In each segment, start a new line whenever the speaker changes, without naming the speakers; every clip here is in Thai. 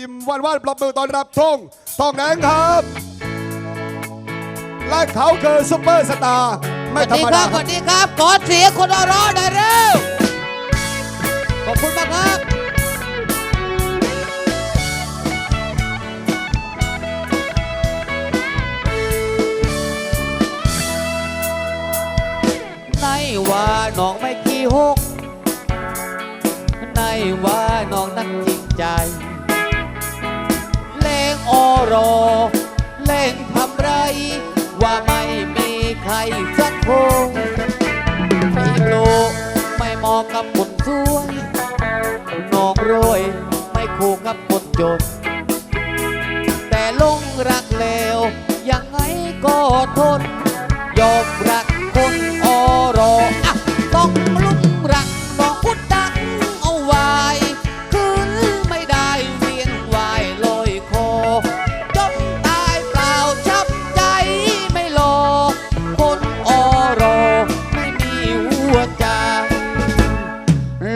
ยิ้มวันวันปรบมือต้อนรับทงทองแดงครับ และเขาคือซุปเปอร์สตาร์ไม่
วัส
ธร
ดี
รม
ครั
ดา
บสวัสดีครับขอเสียงคนอรอได้เร็วขอบคุณมากครับในว่าน้องไม่ขี้หกในว่าน้องนั้นจริงใจ อรอเล่งทำไร ว่าไม่มีใครสักคนไม่โลไม่มองกับคนสวยน้องรวยไม่คู่กับคนจน แต่ลงรักแล้วยังไงก็ทนยอมรัก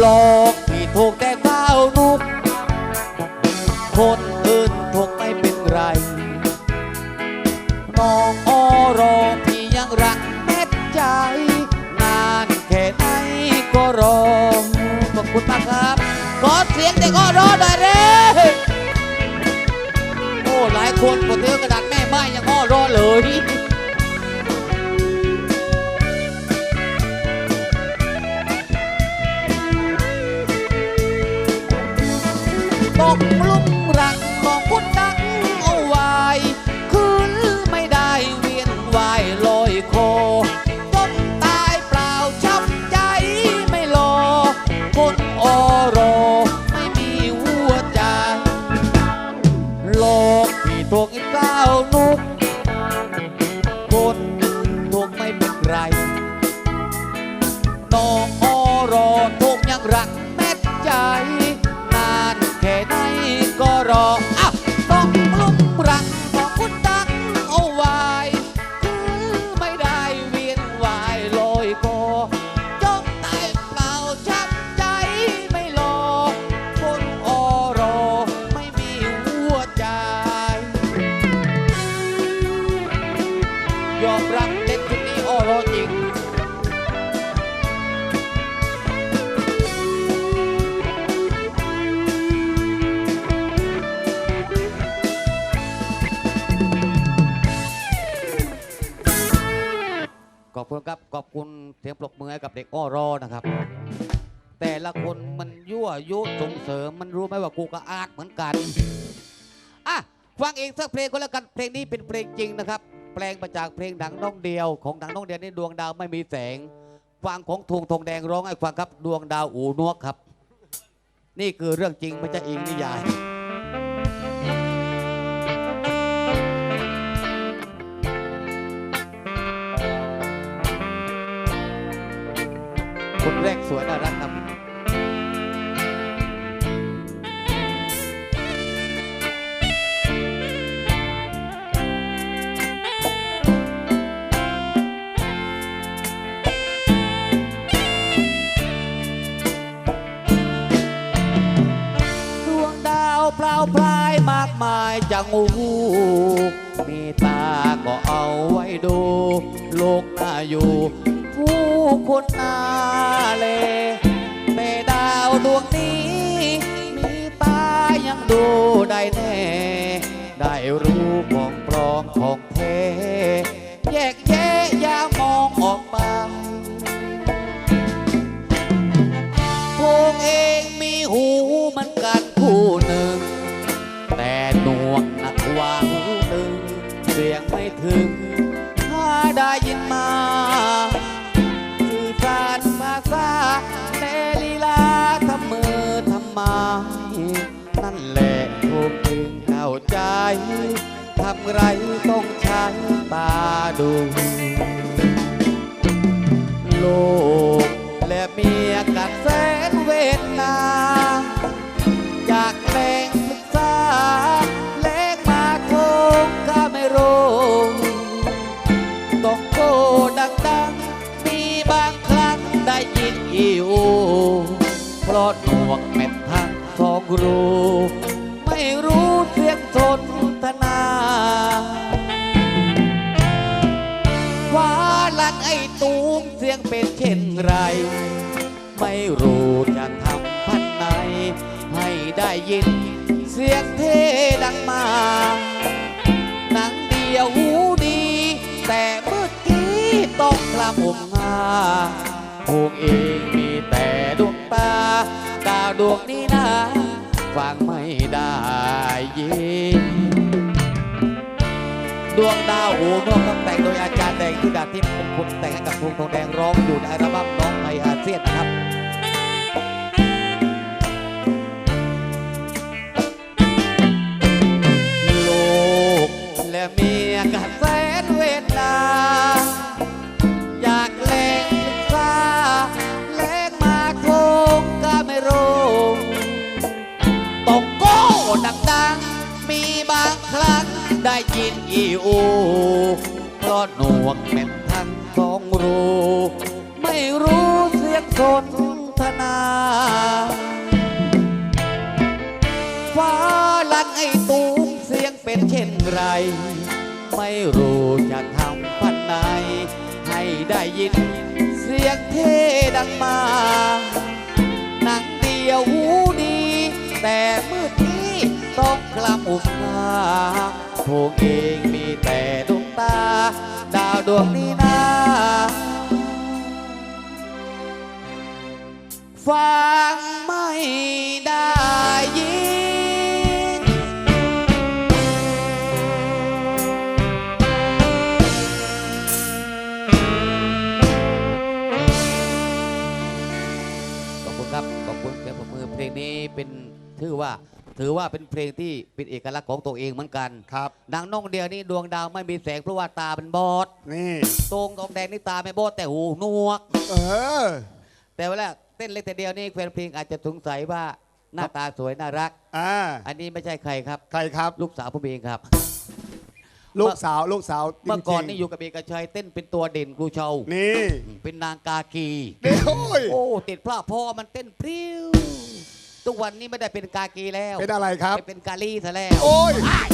หลอกที่ถูกแต่ข้าวนุก คนอื่นถูกไม่เป็นไร น้องอรอที่ยังรักแม่ใจ นานแค่ไหนก็รอ ขอบคุณมากครับ ขอเสียงเด็กอรอได้เลยโอ้ หลายคนกดเตือกระดาษแม่ไม้ยังอรอเลย ยอมรับเด็กคนนี้อรอจริงขอบคุณครับ ขอบคุณเสียงปรบมือให้กับเด็กอ้อรอนะครับ แต่ละคนมันยั่วยุส่งเสริมมันรู้ไหมว่ากูก็อาร์ตเหมือนกันอะฟังเอีกสักเพลงก็แล้วกันเพลงนี้เป็นเพลงจริงนะครับ ปลงมาจากเพลงดังน้องเดียว ของดังน้องเดียวนี่ดวงดาวไม่มีแสงฟังของทงทองแดงร้องให้ฟังครับดวงดาวอูนวกครับ นี่คือเรื่องจริงไม่ใช่อิงนิยายคนแรกสวยน่ารัก ไมายจากงูมีตาก็เอาไว้ดู โลกน่าอยู่ ผู้คนน่าเลแต่ดาวดวงนี้ มีตายังดูได้แน่ ได้รู้ของปลอมของแท้ ยินมาสื่อสารภาษาเตลีลาทำมือทำไมนั่นแหละถูกเองเข้าใจ ทำไรต้องใช้ตาดูโลก วกเม็ดทังทองรูไม่รู้เสียงทนทนาว่าลักไอ้ตูงเสียงเป็นเช่นไร ไม่รู้จะทำพันไหนให้ได้ยิน เสียงเทดังมานั่งเดียวหูดี แต่เมื่อกี้ต้องกลับหงาพวกเองางไม่ได้ยินดวงดาวหูนวกต้องแต่งโดยอาจารย์แดงที่ดาทิพย์มงคลแต่งให้กับพวงทองแดงร้องอยู่ในอัลบั้มน้องในอาเซียนนะครับ ยินอีอูเพราะหนวกเป็นทั้งสองรู ไม่รู้เสียงสนทนาฟ้าลังไอตูมเสียงเป็นเช่นไร ไม่รู้จะทำพันไหนให้ได้ยิน เสียงเทดังมาหนังเดียวหูดี แต่มืดนี้ต้องกลับอุกา พวกเองมีแต่ดวงตา ดาวดวงนี้นะฟังไม่ได้ยินขอบคุณครับ ขอบคุณเสียงปรบมือเพลงนี้เป็นถือว่า ถือว่าเป็นเพลงที่เป็นเอกลักษณ์ของตัวเองเหมือนกัน
ครับ
นางน้องเดียวนี่ดวงดาวไม่มีแสงเพราะว่าตาเป็นบอด
นี่
ตรงทองแดงนี่ตาไม่บอดแต่หูหนวก
เออ
แต่เวลาเต้นเล็กแต่เดียวนี่แฟนเพลงอาจจะสงสัยว่าหน้าตาสวยน่ารัก
อ่า
อันนี้ไม่ใช่ใครครับ
ใครครับ
ลูกสาวผมเองครับ
ลูกสาวลูกสาวจริงๆ
เมื่อก่อนนี่อยู่กับเอกชัยเต้นเป็นตัวเด่นครูเชา
นี่
เป็นนางกากี
เดี๋ยวโอ้ย
โอ้ติดพระพ่อมันเต้นพริ้ว ทุกวันนี้ไม่ได้เป็นกากีแล้ว
เป็นอะไรครับ
ไปเป็นกาลีซะแล้ว
โอ้ย
อ้าย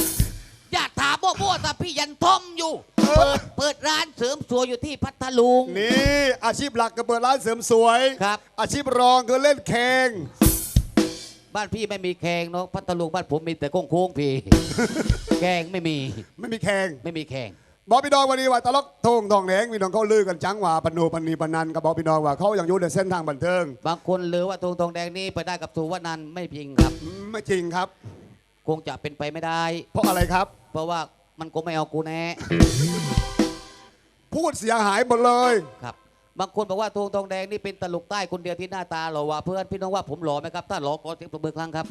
อย่าถามว่าพ่อตาพี่ยันทอมอยู่
เออ
เปิดเปิดร้านเสริมสวยอยู่ที่พัทลุง
นี่อาชีพหลักก็เปิดร้านเสริมสวย
ครับ
อาชีพรองคือเล่นแข่ง
บ้านพี่ไม่มีแข่งเนาะพัทลุงบ้านผมมีแต่โค้งโค้งๆพี่ แข่งไม่มี
ไม่มีแข่ง
ไม่มีแข่ง
บอกพี่น้องวันนี้ว่าตลกทงทองแหงมีน้องเขาลือกันจังว่าปนูปนีปนันกับบอกพี่น้องว่าเขายังอยู่ในเส้นทางบันเทิง
บางคนลือว่าทงทองแดงนี่ไปได้กับสุวรรณันท์ไม่จริงครับ
อืมไม่จริงครับ
คงจะเป็นไปไม่ได้
เพราะอะไรครับ
เพราะว่ามันก็ไม่เอากูแน่
พูดเสียหายหมดเลย
ครับ บางคนบอกว่าทงทองแดงนี่เป็นตลกใต้คนเดียวที่หน้าตาหล่อว่าเพื่อนพี่น้องว่าผมหล่อไหมครับถ้าหล่อขอเสียงปรบมือครั้งครับ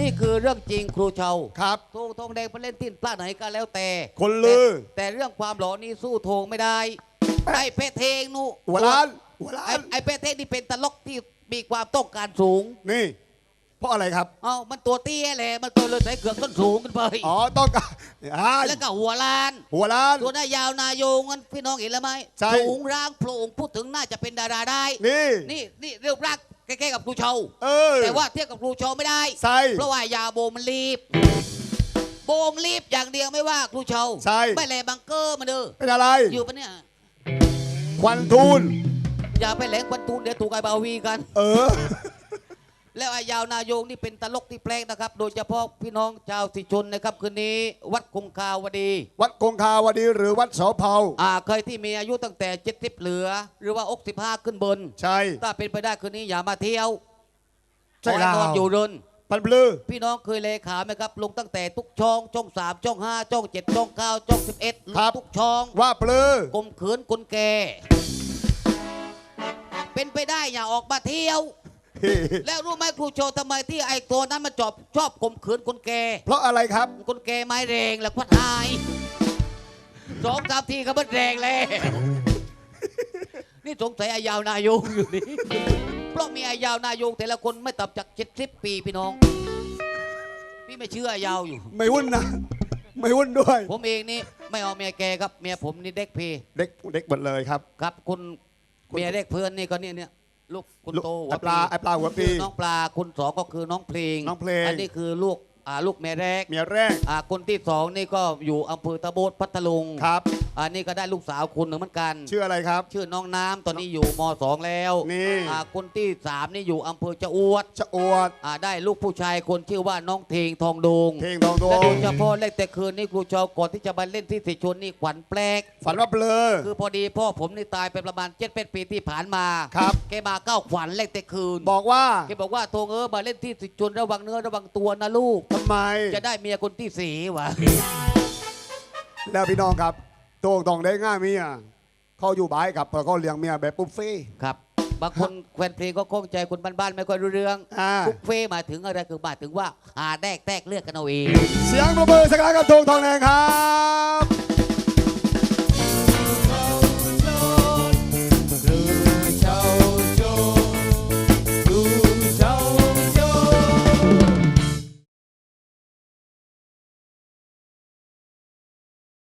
นี่คือเรื่องจริงครูเชา
ครับ
ทงทองแดงไปเล่นที่พลาดไหนก็แล้วแต่
คนลือ
แต่แต่เรื่องความหล่อนี่สู้ทงไม่ได้ไอ้เพเทงนู่
หัวล้านหัวล้า
ไอ้
น
ไอ้เพเทงนี่เป็นตลกที่มีความต้องการสูง
นี่ เพราะอะไรครับ
เอ้ามันตัวเตี้ยแหละมันตัวเลยใส่เกือกต้นสูงขึ้นไป
อ๋อต้องการอ่า
แล้วก็หัวล้าน
หัวล้าน
ตัวหน้ายาวนายงงั้นพี่น้องเห็นแล้วไหม
ใช่
สูงร่างโปร่งพูดถึงน่าจะเป็นดาราได้
นี่
นี่นี่เรียบร่า งใกล้ๆกับครูเชา
เออ
แต่ว่าเทียบกับครูเชาไม่ได้
ใช่
เพราะว่ายาโบมันรีบ โบมรีบอย่างเดียวไม่ว่าครูเชา
ใช่
ไม่แลบังเกอร์มาเด้อ
เป็นอะไร
อยู่ปะเนี่ย
ควันทูล
อย่าไปแหลงควันตูนเดี๋ยวถูกไอ้บาวีกัน
เออ
แล้วไอ้ยาวนายงนี่เป็นตลกที่แปลกนะครับ โดยเฉพาะพี่น้องชาวสิชนนะครับคืนนี้ วัดคงคาวดี
วัดคงคาวดีหรือวัดเสาเผา
อ่าเคยที่มีอายุตั้งแต่เจ็ดสิบเหลือ หรือว่าอกสิบห้าขึ้นบน
ใช่
ถ้าเป็นไปได้คืนนี้อย่ามาเที่ยว
ใช่
ขอให้
แล้ว
นอนอยู่เริน
ปันบลือ
พี่น้องเคยเลขาไหมครับ ลงตั้งแต่ทุกช่องช่องสามช่องห้าช่องเจ็ดช่องเก้าช่องสิบเอ็ด
ครับ
ทุกช่อง
ว่าปลือ
กลมขืนคนแก่เป็นไปได้อย่าออกมาเที่ยว แล้วรู้ไหมครูโชว์ทำไมที่ไอ้ตัวนั้นมาจอบชอบข่มขืนคนแก่
เพราะอะไรครับ
คนแก่ไม้แรงแล้วพัดหายสองสามทีก็มันแรงแล้วนี่สงสัยอายาวนายงอยู่นี่เพราะมีอายาวนายงแต่ละคนไม่ต่ำจากเจ็ดสิบปีพี่น้อง พี่ไม่เชื่ออายาวอยู่
ไม่วุ่นนะ ไม่วุ่นด้วย
ผมเองนี่ไม่เอาเมียแกครับเมียผมนี่เด็กพี
เด็กเด็กหมดเลยครับ
ครับ คุณ
คุณ
เมียเด็กเพื่อนนี่ก็เนี่ยเนี่ย ลูกคุณโตหั
ไอ
ว
ปลาไอปลาหัวปี
คือน้องปลาคุณสองก็คือน้องเพลง
น้องเพลง
อันนี้คือลูกอ่าลูกเมียแรก
เมียแรก
อ่าคนที่สองนี่ก็อยู่อำเภอตะโบดพัทลุง
ครับ
อันนี้ก็ได้ลูกสาวคนหนึ่งเหมือนกัน
ชื่ออะไรครับ
ชื่อน้องน้ำตอนนี้อยู่มสองแล้ว
นี่
อ่าคนที่สามนี่อยู่อำเภอจะอวด
ชะอวด
อ่าได้ลูกผู้ชายคนชื่อว่าน้องเทงทองโดง
เพลงทองโด
และโด
ง
ยเฉพาะเล่นแต่คืนนี่ครูชาวก่อนที่จะมาเล่นที่สิชนนี่ขวัญแปลก
ฝันว่าเบลอ
คือพอดีพ่อผมนี่ตายไปประมาณเจ็ดเป็ปีที่ผ่านมา
ครับ
แกมาเก้าขวัญเล่นแต่คืน
บอกว่า
แกบอกว่าโทงเออมาเล่นที่สิชนระวังเนื้อระวังตัวนะลูก
ทำไม
จะได้เมียคนที่สี่วะ
แล้วพี่น้องครับ โต้งทองแดงง่ายเมียเขาอยู่บ้านกับเพื่อเขาเลี้ยงเมียแบบปุ๊บฟี่
ครับ บางคนแฟนเพลงก็คงใจคนบ้านๆไม่ค่อยรู้เรื่อง
อ่า
บุฟเฟ่หมายถึงอะไรคือหมายถึงว่าหาแดกแตกเลือกกันเอาเอง
เสียงประเบิดสักครั้งกับโต้งทองแดงครับ